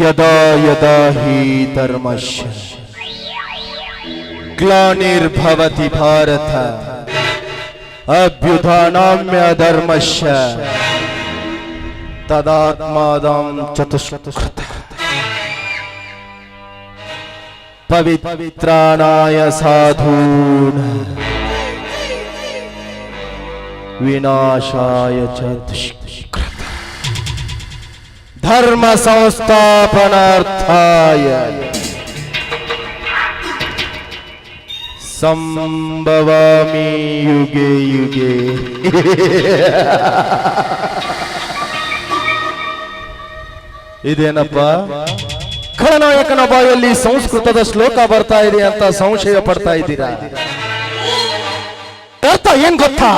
यदा यदा ही धर्मस्य ग्लानिर्भवति भारत अभ्युधानाम्य धर्मस्य तदात्मादां चतुष्कृत पवित्राणाय साधून। विनाशाय च धर्म संस्थापनार्थाय संभवामी युगे युगे। ಇದೇನಪ್ಪ ಖಳನಾಯಕನ ಬಾಯಲ್ಲಿ ಸಂಸ್ಕೃತದ ಶ್ಲೋಕ ಬರ್ತಾ ಇದೆ ಅಂತ ಸಂಶಯ ಪಡ್ತಾ ಇದ್ದೀರಾ? ಅರ್ಥ ಏನ್ ಗೊತ್ತಾ?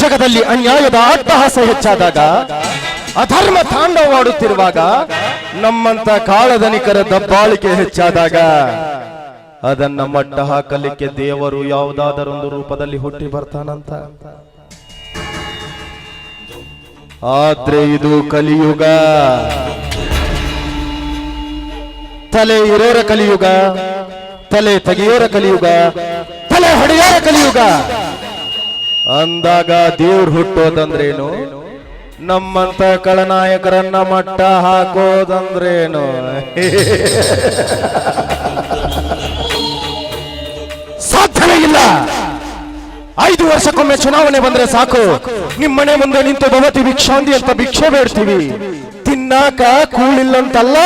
ಜಗದಲ್ಲಿ ಅನ್ಯಾಯದ ಅಟ್ಟಹಾಸ ಹೆಚ್ಚಾದಾಗ, ಅಧರ್ಮ ತಾಂಡವಾಡುತ್ತಿರುವಾಗ ನಮ್ಮಂತ ಕಾಳಧನಿಕರ ದಬ್ಬಾಳಿಕೆ ಹೆಚ್ಚಾದಾಗ, ಅದನ್ನ ಮಟ್ಟ ಹಾಕಲಿಕ್ಕೆ ದೇವರು ಯಾವುದಾದರೊಂದು ರೂಪದಲ್ಲಿ ಹುಟ್ಟಿ ಬರ್ತಾನಂತ. ಆದ್ರೆ ಇದು ಕಲಿಯುಗ. ತಲೆ ಇರೋರ ಕಲಿಯುಗ, ತಲೆ ತೆಗೆಯೋರ ಕಲಿಯುಗ, ತಲೆ ಹೊಡೆಯೋರ ಕಲಿಯುಗ. ಅಂದಾಗ ದೇವ್ರು ಹುಟ್ಟೋದಂದ್ರೇನು? ನಮ್ಮಂತ ಕಳನಾಯಕರನ್ನ ಮಟ್ಟ ಹಾಕೋದಂದ್ರೇನು? ಸಾಧ್ಯನೇ ಇಲ್ಲ. ಐದು ವರ್ಷಕ್ಕೊಮ್ಮೆ ಚುನಾವಣೆ ಬಂದ್ರೆ ಸಾಕು. ನಿಮ್ಮ ಮನೆ ಮುಂದೆ ನಿಂತು ಭವತಿ ಭಿಕ್ಷಾಂದಿ ಅಂತ ಭಿಕ್ಷೆ ಬೇಡ್ತೀವಿ. ತಿನ್ನಾಕ ಕೂಳಿಲ್ಲಂತಲ್ಲ.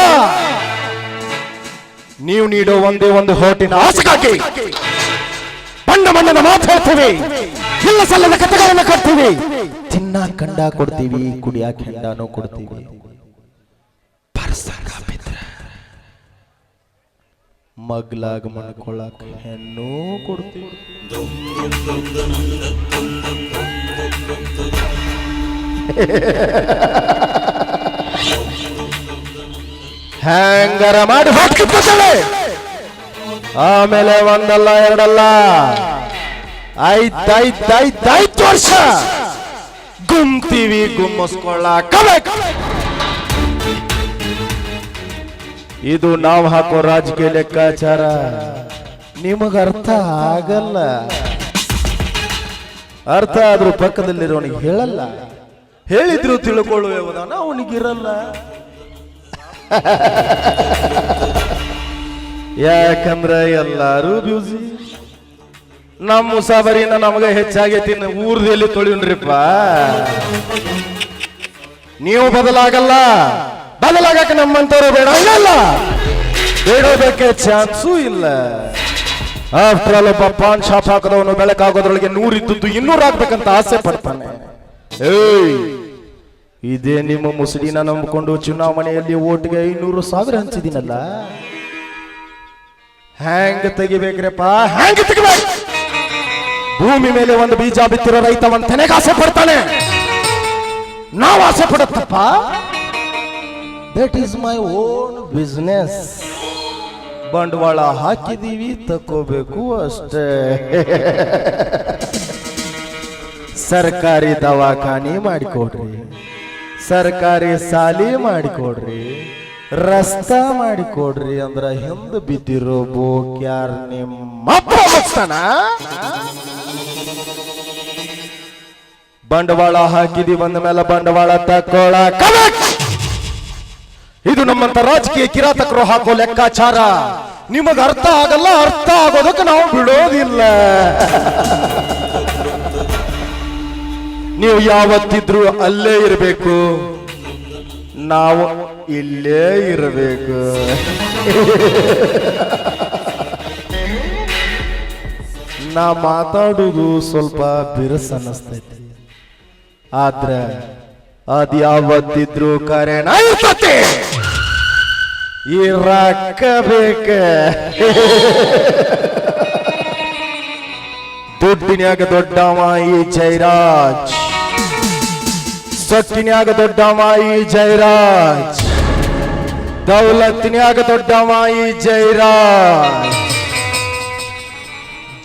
ನೀವು ನೀಡೋ ಒಂದೇ ಒಂದು ಹೋಟಿನ ಆಸೆಗಾಗಿ ಬಣ್ಣ ಬಣ್ಣದ ಮಾತು ಹೇಳ್ತೀವಿ ಇಲ್ಲ ಸಲ್ಲದ ಕಥೆಗಳನ್ನು ಕಟ್ತೀವಿ. ಚಿನ್ನ ಕಂಡ ಕೊಡ್ತೀವಿ ಕುಡಿಯಾಕ ಹೆಂಡಾನು ಕೊಡ್ತೀವಿ. ಮಗ್ಲಾಗ ಮಣ್ಕೊಳಕ ಹೆಣ್ಣು ಕೊಡ್ತೀವಿ. ಹ್ಯಾಂಗರ ಮಾಡಿ ಹಾಕಿರ್ತೇವೆ ಆಮೇಲೆ ಒಂದಲ್ಲ, ಎರಡಲ್ಲ. ಆಯ್ತಾಯ್ತಾಯ್ತಾಯ್ತು ವರ್ಷ. ಗುಮ್ತೀವಿ ಕಲೆ ಇದು ನಾವು ಹಾಕೋ ರಾಜಕೀಯ ಲೆಕ್ಕಾಚಾರ. ನಿಮಗ ಅರ್ಥ ಆಗಲ್ಲ. ಅರ್ಥ ಆದ್ರೂ ಪಕ್ಕದಲ್ಲಿರೋನಿಗೆ ಹೇಳಲ್ಲ. ಹೇಳಿದ್ರು ತಿಳ್ಕೊಳ್ಳುವ ಅವನಿಗಿರಲ್ಲ. ಯಾಕಂದ್ರೆ ಎಲ್ಲಾರು ಬ್ಯೂಸಿ ನಮ್ಮ ಮುಸಾಬರಿನ ನಮಗೆ ಹೆಚ್ಚಾಗೈತಿ ಊರ್ದಲ್ಲಿ ತೊಳಿನ್ರಿಪ್ಪ. ನೀವು ಬದಲಾಗಲ್ಲ. ಬದಲಾಗಕ್ಕೆ ನಮ್ಮಂತವ್ರು ಬೇಡ ಇಲ್ಲ ಬೇಡೋದಕ್ಕೆ ಚಾನ್ಸೂ ಇಲ್ಲ. ಆಫ್ಟರ್ ಆಲ್ ಒಬ್ಬ ಪಾನ್ ಶಾಪ್ ಹಾಕದವನು ಬೆಳಕಾಗೋದ್ರೊಳಗೆ ನೂರಿದ್ದು ಇನ್ನೂರು ಆಗ್ಬೇಕಂತ ಆಸೆ ಪಡ್ತಾನೆ. ಏಯ್. ಇದೇ ನಿಮ್ಮ ಮುಸುಡಿನ ನಂಬಿಕೊಂಡು ಚುನಾವಣೆಯಲ್ಲಿ ಓಟ್ಗೆ ಐನೂರು ಸಾವಿರ ಹಂಚಿದಿನಲ್ಲ ಹ್ಯಾಂಗ್ ತೆಗಿಬೇಕ್ರಪ್ಪ? ಹ್ಯಾಂಗ್ ತೆಗಿಬೇಕು? ಭೂಮಿ ಮೇಲೆ ಒಂದು ಬೀಜ ಬಿತ್ತಿರೋ ರೈತ ಒಂದು ತೆನೆಗೆ ಆಸೆ ಪಡ್ತಾನೆ. ನಾವು ಆಸೆ ಪಡುತ್ತಪ್ಪ. That is my own business ಬಂಡವಾಳ ಹಾಕಿದೀವಿ ತಕೋಬೇಕು ಅಷ್ಟೇ. ಸರ್ಕಾರಿ ದವಾಖಾನೆ ಮಾಡಿಕೊಡ್ರಿ. ಸರ್ಕಾರಿ ಸಾಲಿ ಮಾಡಿಕೊಡ್ರಿ, ರಸ್ತಾ ಮಾಡಿಕೊಡ್ರಿ ಅಂದ್ರ ಹಿಂದ್ ಬಿದ್ದಿರೋ ಬೋಕ್ಯಾರ್ ನಿಮ್ಮ ಬಂಡವಾಳ ಹಾಕಿದಿ ಬಂದ ಮೇಲೆ ಬಂಡವಾಳ ತಕ್ಕೊಳ ಇದು ನಮ್ಮಂತ ರಾಜಕೀಯ ಕಿರಾತಕರು ಹಾಕೋ ಲೆಕ್ಕಾಚಾರ. ನಿಮಗ ಅರ್ಥ ಆಗಲ್ಲ, ಅರ್ಥ ಆಗೋದಕ್ಕೆ ನಾವು ಬಿಡೋದಿಲ್ಲ. ನೀವು ಯಾವತ್ತಿದ್ರು ಅಲ್ಲೇ ಇರಬೇಕು. ನಾವು ಇಲ್ಲೇ ಇರಬೇಕು. ನಾ ಮಾತಾಡುವುದು ಸ್ವಲ್ಪ ಬಿರುಸ ಅನ್ನಿಸ್ತೈತಿ. ಆದ್ರೆ ಅದ್ ಯಾವತ್ತಿದ್ರು ಕರೆನ ಇರ್ತತಿ ಈ ರೊಕ್ಕ ಬೇಕ ದುಡ್ಡಿನ್ಯಾಗ ದೊಡ್ಡವ ಈ ಜೈರಾಜ್. ಸೊಟ್ಟಿನ್ಯಾಗ ದೊಡ್ಡ ಮಾಯಿ ಜೈರಾಜ್. ದೌಲತ್ತಿನ್ಯಾಗ ದೊಡ್ಡ ಮಾಯಿ ಜೈರಾಜ್.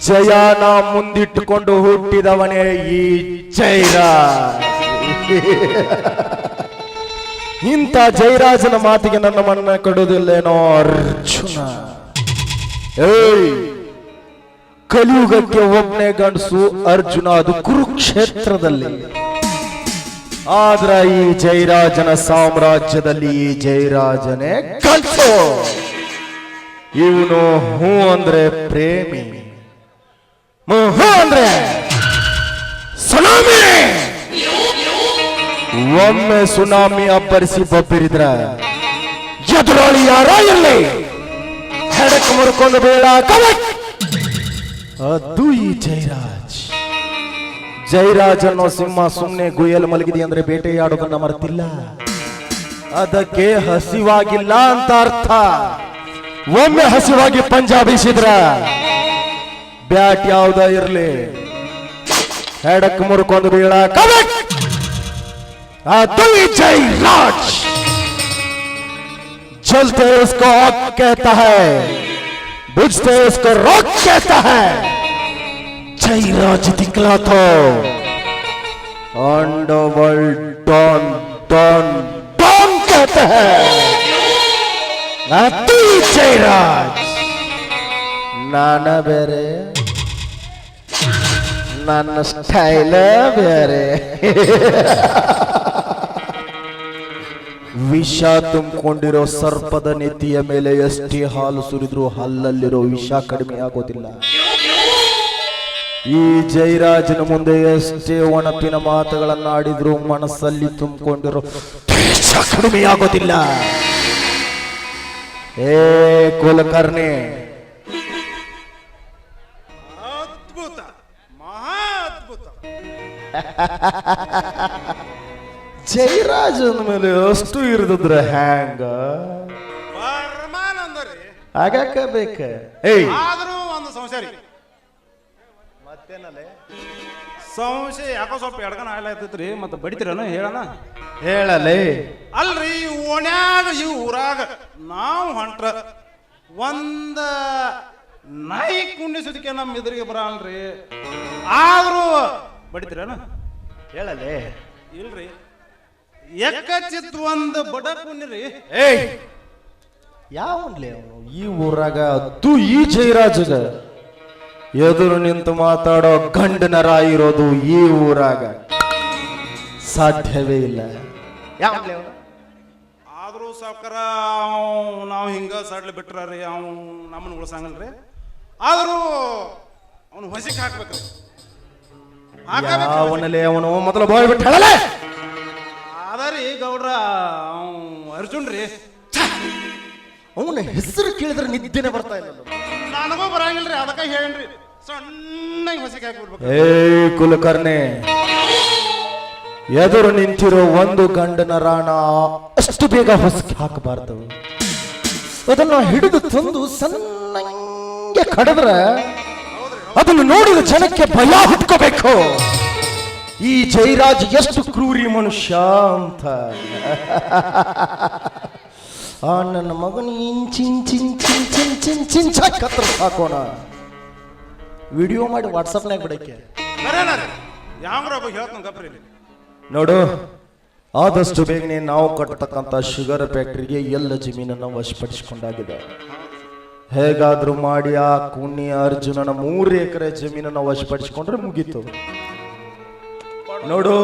ಜಯಾನ ಮುಂದಿಟ್ಟುಕೊಂಡು ಹುಟ್ಟಿದವನೇ ಈ ಜೈರಾಜ್. ಇಂಥ ಜೈರಾಜನ ಮಾತಿಗೆ ನನ್ನ ಮನ್ನ ಕೊಡುವುದಿಲ್ಲೇನೋ ಅರ್ಜುನ. ಏಯ್, ಕಲಿಯುಗಕ್ಕೆ ಒಬ್ಬನೇ ಗಂಡಸು ಅರ್ಜುನ, ಅದು ಕುರುಕ್ಷೇತ್ರದಲ್ಲಿ. ಆದ್ರ ಈ ಜೈರಾಜನ ಸಾಮ್ರಾಜ್ಯದಲ್ಲಿ ಈ ಜೈರಾಜನೇ ಕಲ್ಸು ಇವನು ಹೂ ಅಂದ್ರೆ ಪ್ರೇಮಿ. ಹೂ ಅಂದ್ರೆ ಸುನಾಮಿ. ಒಮ್ಮೆ ಸುನಾಮಿ ಅಬ್ಬರಿಸಿ ಬಬ್ಬಿರಿದ್ರ, ಎದುರಾಳಿ ಯಾರೋ ಎಲ್ಲಿ ಹೆಡಕ್ ಮುರ್ಕೊಂಡು ಬೇಡ ಅದು ಈ ಜೈರಾಜ್ ಜೈರಾಜ್ ಅನ್ನೋ ಸಿಂಹ ಸುಮ್ಮನೆ ಗುಯಲ್ ಮಲಗಿದೆ ಅಂದ್ರೆ ಬೇಟೆಯಾಡೋದನ್ನ ಮರೆತಿಲ್ಲ ಅದಕ್ಕೆ ಹಸಿವಾಗಿಲ್ಲ ಅಂತ ಅರ್ಥ ಒಮ್ಮೆ ಹಸಿವಾಗಿ ಪಂಜಾಬಿಸಿದ್ರ ಬ್ಯಾಟ್ ಯಾವ್ದ ಇರ್ಲಿ ಹೆಡಕ್ ಮುರ್ಕೊಂಡು ಬೀಳ ಕವಕ್ ಅದು ಈ ಜೈರಾಜ್ चलते उसको आग कहता है बुझते उसको रोक कहता है જયરાજ દીકલા તો અંડરવર્લ્ડ ડોન ಟನ್ ડોન કહેતે હૈ નાતી ಬೇರೆ. ನನ್ನ ಸ್ಟೈಲ ಬೇರೆ. ವಿಷ ತುಂಬಿಕೊಂಡಿರೋ ಸರ್ಪದ ನೆತ್ತಿಯ ಮೇಲೆ ಎಷ್ಟೇ ಹಾಲು ಸುರಿದ್ರೂ ಹಲ್ಲಲ್ಲಿರೋ ವಿಷ ಕಡಿಮೆ ಆಗೋದಿಲ್ಲ ಈ ಜೈರಾಜನ ಮುಂದೆ ಎಷ್ಟೇ ಒಣಪಿನ ಮಾತುಗಳನ್ನು ಆಡಿದ್ರು ಮನಸ್ಸಲ್ಲಿ ತುಂಬಿಕೊಂಡಿರೋ. ಕಡಿಮೆಯಾಗೋದಿಲ್ಲ. ಕಡಿಮೆ ಆಗೋದಿಲ್ಲ ಏ ಕುಲಕರ್ಣಿ. ಅದ್ಭುತ ಜೈರಾಜನ ಮೇಲೆ ಅಷ್ಟು ಇರದಿದ್ರೆ ಹ್ಯಾಂಗ? ಆಗಾಕ ಬೇಕ? ಏಯ್. ಆದ್ರೂ ಒಂದು ಸಂಶಯ ರೀ ಸಂಶಯ ಯಾಕೋ ಸ್ವಲ್ಪ ಎಡ್ಗನ ಆಗ್ಲಾಗ್ತೈತ್ರಿ ಮತ್ತೆ ಬಡಿತಿರನ ಹೇಳನ ಹೇಳಲೇ? ಅಲ್ರಿ ಈ ಓಣ್ಯಾಗ ಈ ಊರಾಗ ನಾವು ಹೊಂಟ್ರ ಒಂದ ನಾಯಿ ಕುಂಡಿಸೋದಕ್ಕೆ ನಮ್ಮ ಎದುರಿಗೆ ಬರಲ್ರಿ. ಆದ್ರೂ ಬಡಿತಿರನ? ಹೇಳಲೇ? ಇಲ್ರಿ. ಎಕ್ಕಚಿತ್ ಒಂದು ಬಡ ಕುಂಡಿರಿ. ಏಯ್! ಯಾವನ್ಲೇ ಅವನು? ಈ ಊರಾಗ ಅದು ಈ ಜಯರಾಜಗ. ಎದುರು ನಿಂತು ಮಾತಾಡೋ ಗಂಡನರ ಇರೋದು ಈ ಊರಾಗ. ಸಾಧ್ಯವೇ ಇಲ್ಲ. ಆದರೂ ಸಾವ್ಕಾರ ನಾವು ಹಿಂಗ ಸಡ್ಲ ಬಿಟ್ರಿ ಅವ್ ನಮ್ಮನ್ನ ಉಳ್ಸಂಗಲ್ರಿ ಆದರೂ ಅವನು ಹೊಸಿಗೆ ಹಾಕ್ಬೇಕು ಅವನಲ್ಲಿ ಅವನು? ಮೊದಲು ಬಾಯ್ ಬಿಟ್ಟು ಹೇಳಲೇ! ಅದರಿ ಗೌಡ್ರ ಅವ್ ಅರ್ಜುನ್ ರೀ. ಅವನ ಹೆಸರು ಕೇಳಿದ್ರೆ ನಿದ್ದೆನೆ ಬರ್ತಾ ಇಲ್ಲ. ನನಗೂ ಬರಂಗಿಲ್ರಿ, ಅದಕ್ಕೆ ಹೇಳ್ರಿ. ಸಣ್ಣಗೆ ಹೊಸಿಕಾಯಿ ಕುಲಕರ್ಣೆ, ಎದುರು ನಿಂತಿರೋ ಒಂದು ಗಂಡನ ರಾಣ ಅಷ್ಟು ಬೇಗ ಹೊಸಕ್ಕೆ ಹಾಕಬಾರ್ದು. ಅದನ್ನ ಹಿಡಿದು ತಂದು ಸಣ್ಣಂಗೆ ಕಡಿದ್ರೆ ಅದನ್ನು ನೋಡಿದ ಜನಕ್ಕೆ ಭಯ ಹುಟ್ಕೋಬೇಕು. ಈ ಜೈರಾಜ್ ಎಷ್ಟು ಕ್ರೂರಿ ಮನುಷ್ಯ ಅಂತ. ಆ ನನ್ನ ಮಗನ ಇಂಚಿನ್ ಚಿನ್ ಚಿನ್ ಚಿನ್ ಚಿನ್ ಚಿಂಚ ಕತ್ರ ಹಾಕೋಣ. ವಿಡಿಯೋ ಮಾಡಿ ವಾಟ್ಸಪ್ನಾಗ ಬಿಡಕ್ಕೆ. ನೋಡು ಆದಷ್ಟು ಬೇಗನೆ ನಾವು ಕಟ್ಟತಕ್ಕಂಥ ಶುಗರ್ ಫ್ಯಾಕ್ಟ್ರಿಗೆ ಎಲ್ಲ ಜಮೀನನ್ನು ವಶಪಡಿಸಿಕೊಂಡಾಗಿದೆ. ಹೇಗಾದ್ರೂ ಮಾಡಿ ಆ ಕುಣಿ ಅರ್ಜುನನ ಮೂರು ಎಕರೆ ಜಮೀನನ್ನು ವಶಪಡಿಸಿಕೊಂಡ್ರೆ ಮುಗೀತು. ನೋಡು